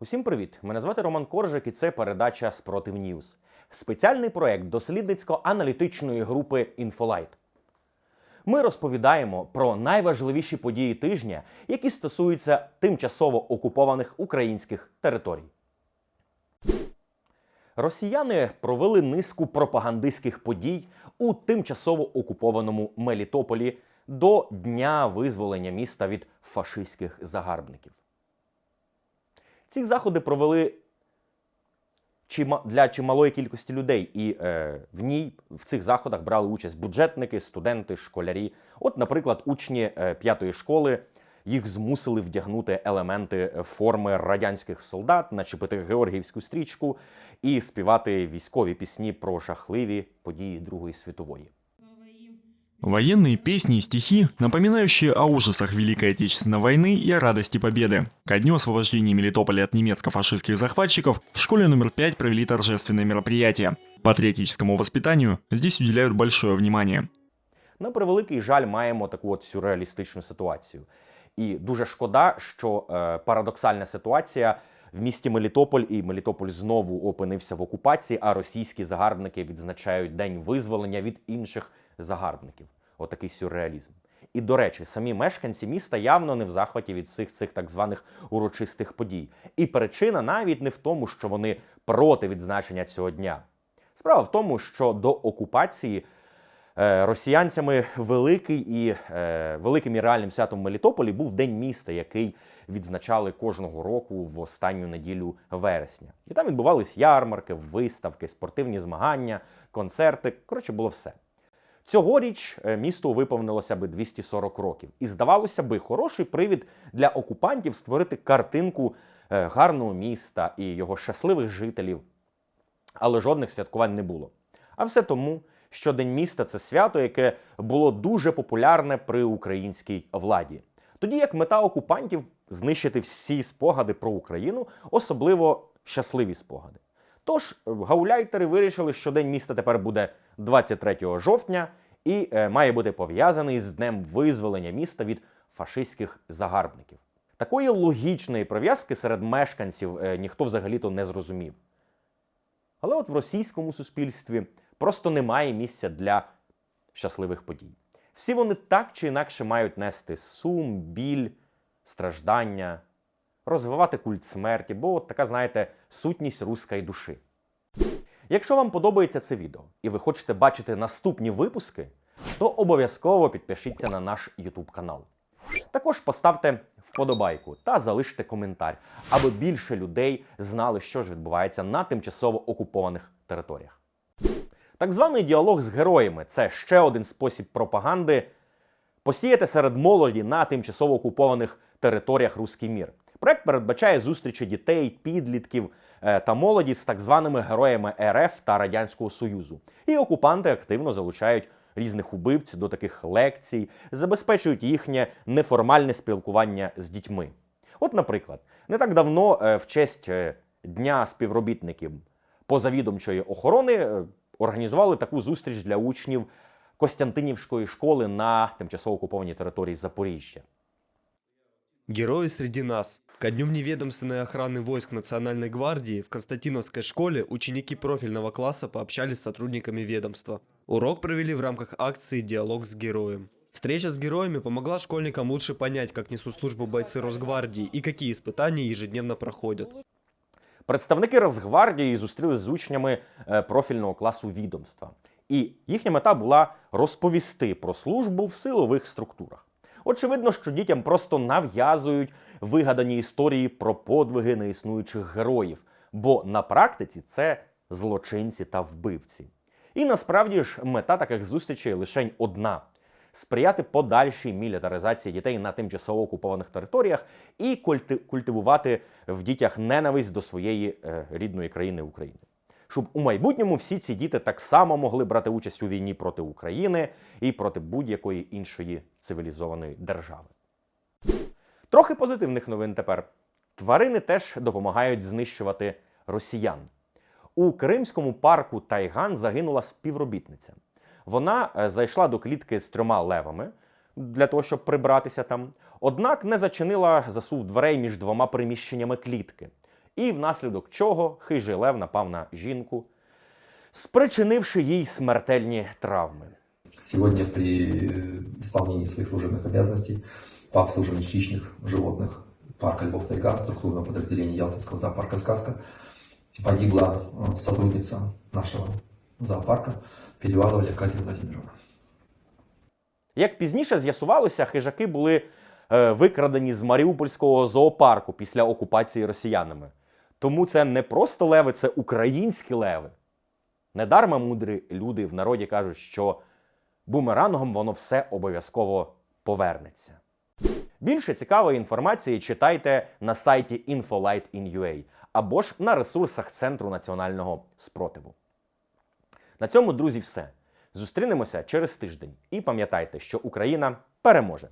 Усім привіт! Мене звати Роман Коржик, і це передача Спротив Ньюз. Спеціальний проект дослідницько-аналітичної групи Інфолайт. Ми розповідаємо про найважливіші події тижня, які стосуються тимчасово окупованих українських територій. Росіяни провели низку пропагандистських подій у тимчасово окупованому Мелітополі до дня визволення міста від фашистських загарбників. Ці заходи провели для чималої кількості людей, і е, в ній в цих заходах брали участь бюджетники, студенти, школярі. От, наприклад, учні е, п'ятої школи їх змусили вдягнути елементи форми радянських солдат, начепити георгіївську стрічку і співати військові пісні про жахливі події Другої світової. Военные песни и стихи, напоминающие о ужасах Великой Отечественной войны и о радости победы. Ко дню освобождения Мелитополя от немецко-фашистских захватчиков в школе номер 5 провели торжественное мероприятие. Патриотическому воспитанию здесь уделяют большое внимание. На превеликий жаль, маємо таку от сюрреалістичну ситуацію. І дуже шкода, що е, парадоксальна ситуація в місті Мелітополь, і Мелітополь знову опинився в окупації, а російські загарбники відзначають день визволення від інших загарбників. Отакий сюрреалізм. І до речі, самі мешканці міста явно не в захваті від всіх цих так званих урочистих подій. І причина навіть не в тому, що вони проти відзначення цього дня. Справа в тому, що до окупації е, росіянцями великий і е, великим і реальним святом Мелітополі був День міста, який відзначали кожного року в останню неділю вересня. І там відбувались ярмарки, виставки, спортивні змагання, концерти. Коротше, було все. Цьогоріч е, місту виповнилося би 240 років, і здавалося би, хороший привід для окупантів створити картинку е, гарного міста і його щасливих жителів. Але жодних святкувань не було. А все тому, що День міста це свято, яке було дуже популярне при українській владі. Тоді як мета окупантів знищити всі спогади про Україну, особливо щасливі спогади. Тож гауляйтери вирішили, що День міста тепер буде 23 жовтня і е, має бути пов'язаний з днем визволення міста від фашистських загарбників. Такої логічної прив'язки серед мешканців е, ніхто взагалі-то не зрозумів. Але от в російському суспільстві просто немає місця для щасливих подій. Всі вони так чи інакше мають нести сум, біль, страждання, розвивати культ смерті, бо от така, знаєте, сутність руської душі. Якщо вам подобається це відео і ви хочете бачити наступні випуски, то обов'язково підпишіться на наш YouTube канал. Також поставте вподобайку та залиште коментар, аби більше людей знали, що ж відбувається на тимчасово окупованих територіях. Так званий діалог з героями це ще один спосіб пропаганди посіяти серед молоді на тимчасово окупованих територіях Руський мір. Проект передбачає зустрічі дітей, підлітків е, та молоді з так званими героями РФ та Радянського Союзу. І окупанти активно залучають різних убивців до таких лекцій, забезпечують їхнє неформальне спілкування з дітьми. От, наприклад, не так давно е, в честь е, Дня співробітників позавідомчої охорони організували таку зустріч для учнів Костянтинівської школи на тимчасово окупованій території Запоріжжя. Герои среди нас. Ко дню неведомственной охраны войск Национальной гвардии в Константиновской школе ученики профильного класса пообщались с сотрудниками ведомства. Урок провели в рамках акции «Диалог с героем». Встреча с героями помогла школьникам лучше понять, как несут службу бойцы Росгвардии и какие испытания ежедневно проходят. Представники Росгвардії зустрілися з учнями е, профільного класу відомства. І їхня мета була розповісти про службу в силових структурах. Очевидно, що дітям просто нав'язують вигадані історії про подвиги неіснуючих героїв, бо на практиці це злочинці та вбивці. І насправді ж мета таких зустрічей лише одна: сприяти подальшій мілітаризації дітей на тимчасово окупованих територіях і культи- культивувати в дітях ненависть до своєї е, рідної країни України. Щоб у майбутньому всі ці діти так само могли брати участь у війні проти України і проти будь-якої іншої цивілізованої держави. Трохи позитивних новин тепер. Тварини теж допомагають знищувати росіян. У Кримському парку Тайган загинула співробітниця. Вона е, зайшла до клітки з трьома левами для того, щоб прибратися там. Однак не зачинила засув дверей між двома приміщеннями клітки і внаслідок чого хижий лев напав на жінку, спричинивши їй смертельні травми. Сегодня при э, исполнении своих служебных обязанностей по обслуживанию хищных животных парка Львов Тайга, структурного подразделения Ялтинского зоопарка «Сказка», погибла э, сотрудница нашего зоопарка Перевалова Катя Владимировна. Як пізніше з'ясувалося, хижаки були е, викрадені з Маріупольського зоопарку після окупації росіянами. Тому це не просто леви, це українські леви. Недарма мудрі люди в народі кажуть, що бумерангом воно все обов'язково повернеться. Більше цікавої інформації читайте на сайті infolight.in.ua або ж на ресурсах Центру національного спротиву. На цьому, друзі, все. Зустрінемося через тиждень. І пам'ятайте, що Україна переможе.